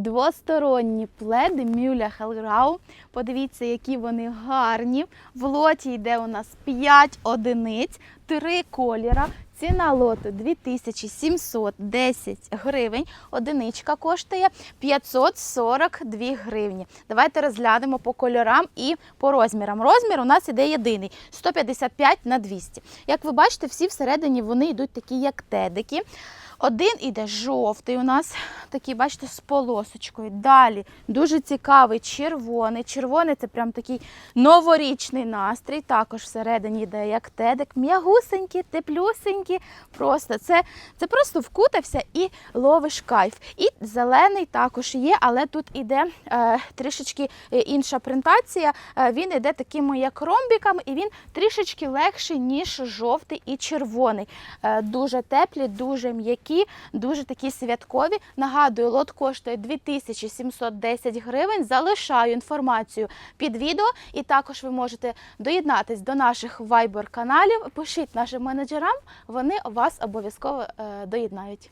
двосторонні пледи Мюля Хелграу. Подивіться, які вони гарні. В лоті йде у нас 5 одиниць, 3 кольора. Ціна лоту 2710 гривень. Одиничка коштує 542 гривні. Давайте розглянемо по кольорам і по розмірам. Розмір у нас іде єдиний 155 на 200. Як ви бачите, всі всередині вони йдуть такі, як тедики. Один іде жовтий у нас, такий, бачите, з полосочкою. Далі дуже цікавий червоний. Червоний це прям такий новорічний настрій. Також всередині йде як тедик. М'ягусенькі, теплюсенькі. Просто це, це просто вкутався і ловиш кайф. І зелений також є, але тут іде е, трішечки інша принтація. Е, він іде такими як ромбіками, і він трішечки легший, ніж жовтий і червоний. Е, дуже теплі, дуже м'які, дуже такі святкові. Нагадую, лот коштує 2710 гривень. Залишаю інформацію під відео, і також ви можете доєднатись до наших Viber каналів. Пишіть нашим менеджерам, вони вас обов'язково е, доєднають.